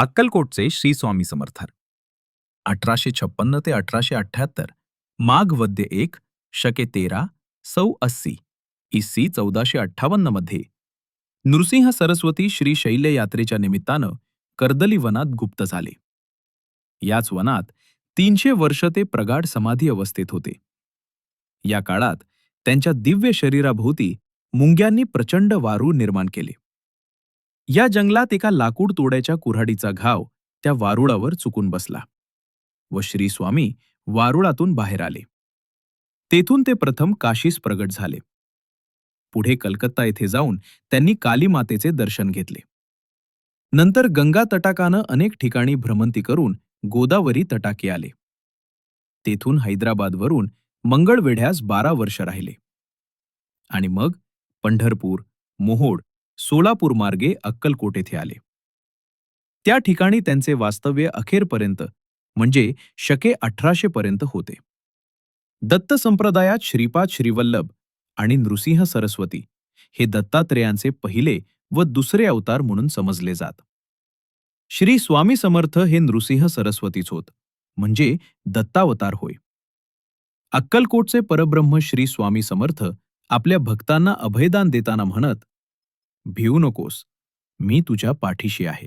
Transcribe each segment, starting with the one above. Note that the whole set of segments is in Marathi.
अक्कलकोटचे श्री स्वामी समर्थ अठराशे छप्पन्न ते अठराशे अठ्ठ्याहत्तर माघ वद्य एक शके तेरा सौ अस्सी इसवी चौदाशे अठ्ठावन्नमध्ये नृसिंह सरस्वती श्री शैल्य यात्रेच्या निमित्तानं कर्दली वनात गुप्त झाले. याच वनात तीनशे वर्ष ते प्रगाढ समाधी अवस्थेत होते. या काळात त्यांच्या दिव्य शरीराभोवती मुंग्यांनी प्रचंड वारू निर्माण केले. या जंगलात एका लाकूड तोड्याच्या कुऱ्हाडीचा घाव त्या वारुळावर चुकून बसला व श्रीस्वामी वारुळातून बाहेर आले. तेथून ते प्रथम काशीस प्रगट झाले. पुढे कलकत्ता येथे जाऊन त्यांनी कालीमातेचे दर्शन घेतले. नंतर गंगा तटाकानं अनेक ठिकाणी भ्रमंती करून गोदावरी तटाकी आले. तेथून हैदराबादवरून मंगळवेढ्यास बारा वर्ष राहिले. आणि मग पंढरपूर मोहोड सोलापूर मार्गे अक्कलकोट येथे आले. त्या ठिकाणी त्यांचे वास्तव्य अखेरपर्यंत म्हणजे शके अठराशे पर्यंत होते. दत्त संप्रदायात श्रीपाद श्रीवल्लभ आणि नृसिंह सरस्वती हे दत्तात्रेयांचे पहिले व दुसरे अवतार म्हणून समजले जात. श्री स्वामी समर्थ हे नृसिंह सरस्वतीच होत म्हणजे दत्तावतार होय. अक्कलकोटचे परब्रह्म श्री स्वामी समर्थ आपल्या भक्तांना अभयदान देताना म्हणत भिवू नकोस. मी तुझ्या पाठीशी आहे.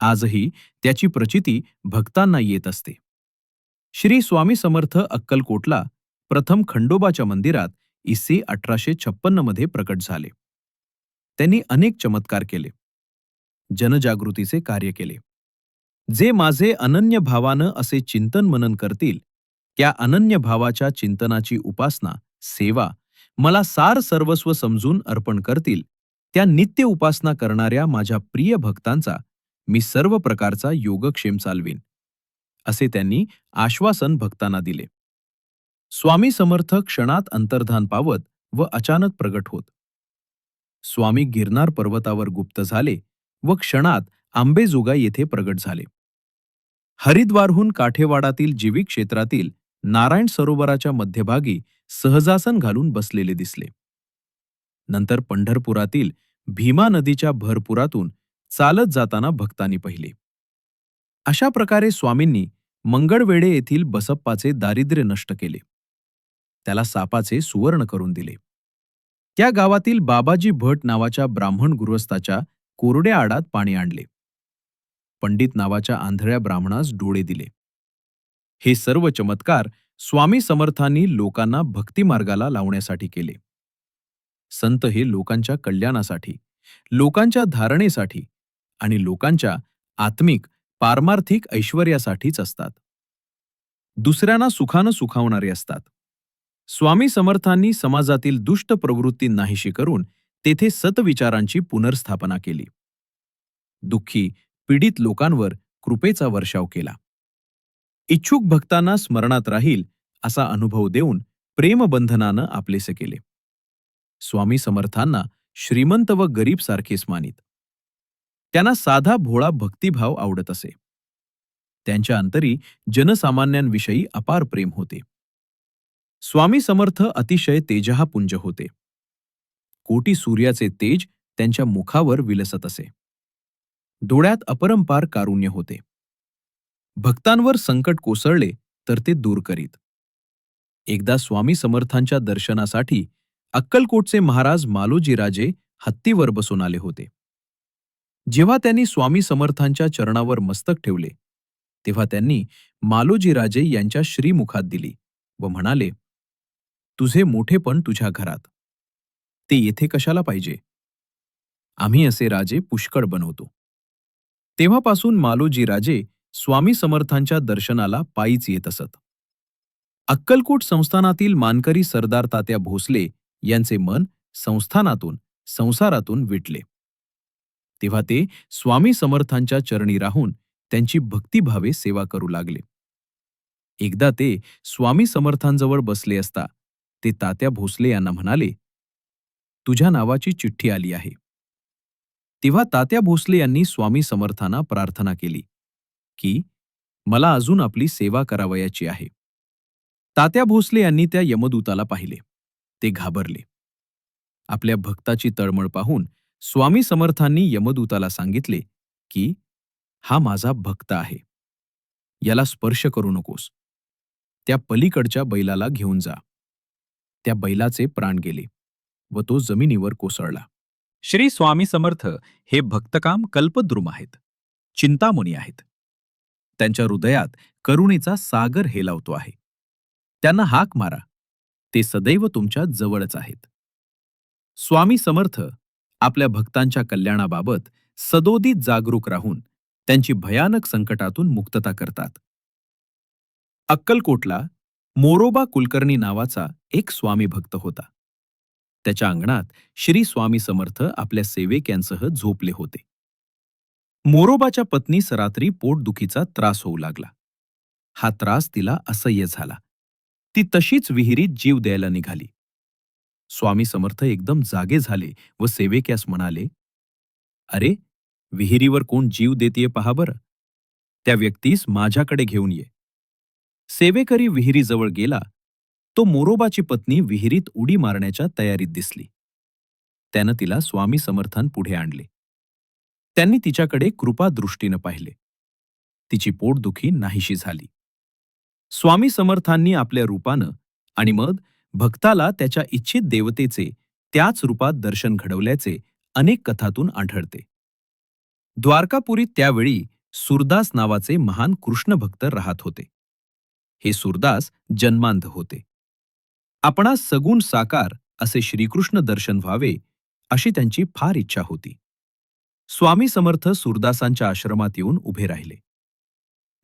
आजही त्याची प्रचिती भक्तांना येत असते. श्री स्वामी समर्थ अक्कलकोटला प्रथम खंडोबाच्या मंदिरात इसवी अठराशे छप्पन्नमध्ये प्रकट झाले. त्यांनी अनेक चमत्कार केले. जनजागृतीचे कार्य केले. जे माझे अनन्य भावानं असे चिंतन मनन करतील त्या अनन्य भावाच्या चिंतनाची उपासना सेवा मला सार सर्वस्व समजून अर्पण करतील त्या नित्य उपासना करणाऱ्या माझ्या प्रिय भक्तांचा मी सर्व प्रकारचा योगक्षेम चालवीन असे त्यांनी आश्वासन भक्तांना दिले. स्वामी समर्थ क्षणात अंतर्धान पावत व अचानक प्रगट होत. स्वामी गिरनार पर्वतावर गुप्त झाले व क्षणात आंबेजोगा येथे प्रगट झाले. हरिद्वारहून काठेवाडातील जीवी क्षेत्रातील नारायण सरोवराच्या मध्यभागी सहजासन घालून बसलेले दिसले. नंतर पंढरपुरातील भीमा नदीच्या भरपुरातून चालत जाताना भक्तांनी पाहिले. अशा प्रकारे स्वामींनी मंगळवेढे येथील बसप्पाचे दारिद्र्य नष्ट केले. त्याला सापाचे सुवर्ण करून दिले. त्या गावातील बाबाजी भट नावाच्या ब्राह्मण गृहस्थाच्या कोरड्या आडात पाणी आणले. पंडित नावाच्या आंधळ्या ब्राह्मणास डोळे दिले. हे सर्व चमत्कार स्वामी समर्थांनी लोकांना भक्तिमार्गाला लावण्यासाठी केले. संत हे लोकांच्या कल्याणासाठी लोकांच्या धारणेसाठी आणि लोकांच्या आत्मिक पारमार्थिक ऐश्वर्यासाठीच असतात. दुसऱ्यांना सुखानं सुखावणारे असतात. स्वामी समर्थांनी समाजातील दुष्ट प्रवृत्ती नाहीशी करून तेथे सतविचारांची पुनर्स्थापना केली. दुःखी पीडित लोकांवर कृपेचा वर्षाव केला. इच्छुक भक्तांना स्मरणात राहील असा अनुभव देऊन प्रेमबंधनानं आपलेसे केले. स्वामी समर्थांना श्रीमंत व गरीब सारखेच मानित. त्यांना साधा भोळा भक्तिभाव आवडत असे. त्यांच्या अंतरी जनसामान्यांविषयी अपार प्रेम होते. स्वामी समर्थ अतिशय तेजहापुंज होते. कोटी सूर्याचे तेज त्यांच्या मुखावर विलसत असे. डोळ्यात अपरंपार कारुण्य होते. भक्तांवर संकट कोसळले तर ते दूर करीत. एकदा स्वामी समर्थांच्या दर्शनासाठी अक्कलकोटचे महाराज मालोजीराजे हत्तीवर बसून आले होते. जेव्हा त्यांनी स्वामी समर्थांच्या चरणावर मस्तक ठेवले तेव्हा त्यांनी मालोजीराजे यांच्या श्रीमुखात दिली व म्हणाले तुझे मोठेपण तुझ्या घरात. ते येथे कशाला पाहिजे? आम्ही असे राजे पुष्कळ बनवतो. तेव्हापासून मालोजीराजे स्वामी समर्थांच्या दर्शनाला पायीच येत असत. अक्कलकोट संस्थानातील मानकरी सरदार तात्या भोसले यांचे मन संस्थानातून संसारातून विटले. तेव्हा ते स्वामी समर्थांच्या चरणी राहून त्यांची भक्तिभावे सेवा करू लागले. एकदा ते स्वामी समर्थांजवळ बसले असता ते तात्या भोसले यांना म्हणाले तुझ्या नावाची चिठ्ठी आली आहे. तेव्हा तात्या भोसले यांनी स्वामी समर्थांना प्रार्थना केली की मला अजून आपली सेवा करावयाची आहे. तात्या भोसले यांनी त्या यमदूताला पाहिले. ते घाबरले. आपल्या भक्ताची तळमळ पाहून स्वामी समर्थांनी यमदूताला सांगितले की हा माझा भक्त आहे. याला स्पर्श करू नकोस. त्या पलीकडच्या बैलाला घेऊन जा. त्या बैलाचे प्राण गेले व तो जमिनीवर कोसळला. श्री स्वामी समर्थ हे भक्तकाम कल्पद्रुम आहेत चिंतामणी आहेत. त्यांच्या हृदयात करुणेचा सागर हेलावतो आहे. त्यांना हाक मारा. ते सदैव तुमच्या जवळच आहेत. स्वामी समर्थ आपल्या भक्तांच्या कल्याणाबाबत सदोदित जागरूक राहून त्यांची भयानक संकटातून मुक्तता करतात. अक्कलकोटला मोरोबा कुलकर्णी नावाचा एक स्वामी भक्त होता. त्याच्या अंगणात श्री स्वामी समर्थ आपल्या सेवेक्यांसह झोपले होते. मोरोबाच्या पत्नीस रात्री पोटदुखीचा त्रास होऊ लागला. हा त्रास तिला असह्य झाला. ती तशीच विहिरीत जीव द्यायला निघाली. स्वामी समर्थ एकदम जागे झाले व सेवेक्यास म्हणाले अरे विहिरीवर कोण जीव देतीये पहा बरं. त्या व्यक्तीस माझ्याकडे घेऊन ये. सेवेकरी विहिरीजवळ गेला. तो मोरोबाची पत्नी विहिरीत उडी मारण्याच्या तयारीत दिसली. त्यानं तिला स्वामी समर्थांपुढे आणले. त्यांनी तिच्याकडे कृपादृष्टीनं पाहिले. तिची पोटदुखी नाहीशी झाली. स्वामी समर्थांनी आपल्या रूपानं आणि मग भक्ताला त्याच्या इच्छित देवतेचे त्याच रूपात दर्शन घडवल्याचे अनेक कथातून आढळते. द्वारकापुरीत त्यावेळी सुरदास नावाचे महान कृष्णभक्त राहत होते. हे सुरदास जन्मांध होते. आपणास सगुण साकार असे श्रीकृष्ण दर्शन व्हावे अशी त्यांची फार इच्छा होती. स्वामी समर्थ सुरदासांच्या आश्रमात येऊन उभे राहिले.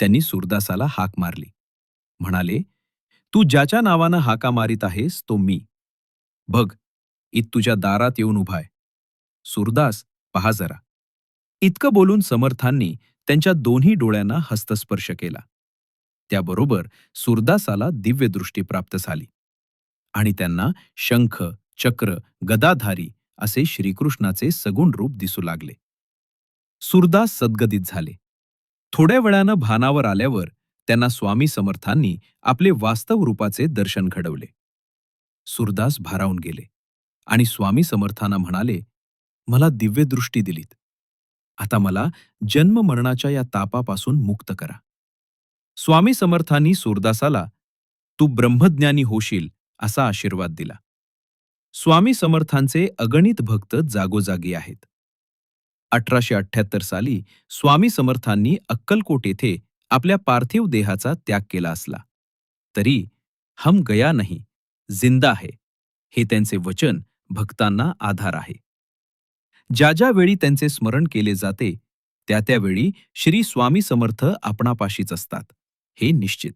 त्यांनी सुरदासाला हाक मारली. म्हणाले तू ज्याच्या नावानं हाका मारित आहेस तो मी. बघ इत तुझ्या दारात येऊन उभाय सुरदास पहा जरा. इतकं बोलून समर्थांनी त्यांच्या दोन्ही डोळ्यांना हस्तस्पर्श केला. त्याबरोबर सुरदासाला दिव्यदृष्टी प्राप्त झाली. आणि त्यांना शंख चक्र गदाधारी असे श्रीकृष्णाचे सगुण रूप दिसू लागले. सुरदास सद्गदित झाले. थोड्या वेळानं भानावर आल्यावर त्यांना स्वामी समर्थांनी आपले वास्तव रूपाचे दर्शन घडवले. सुरदास भारावून गेले आणि स्वामी समर्थांना म्हणाले मला दिव्यदृष्टी दिलीत. आता मला जन्म मरणाच्या या तापापासून मुक्त करा. स्वामी समर्थांनी सुरदासाला तू ब्रह्मज्ञानी होशील असा आशीर्वाद दिला. स्वामी समर्थांचे अगणित भक्त जागोजागी आहेत. अठराशे अठ्ठ्याहत्तर साली स्वामी समर्थांनी अक्कलकोट येथे आपल्या पार्थिव देहाचा त्याग केला असला. तरी हम गया नाही जिंदा आहे हे त्यांचे वचन भक्तांना आधार आहे. ज्या ज्या वेळी त्यांचे स्मरण केले जाते त्या त्यावेळी श्री स्वामी समर्थ आपणापाशीच असतात हे निश्चित.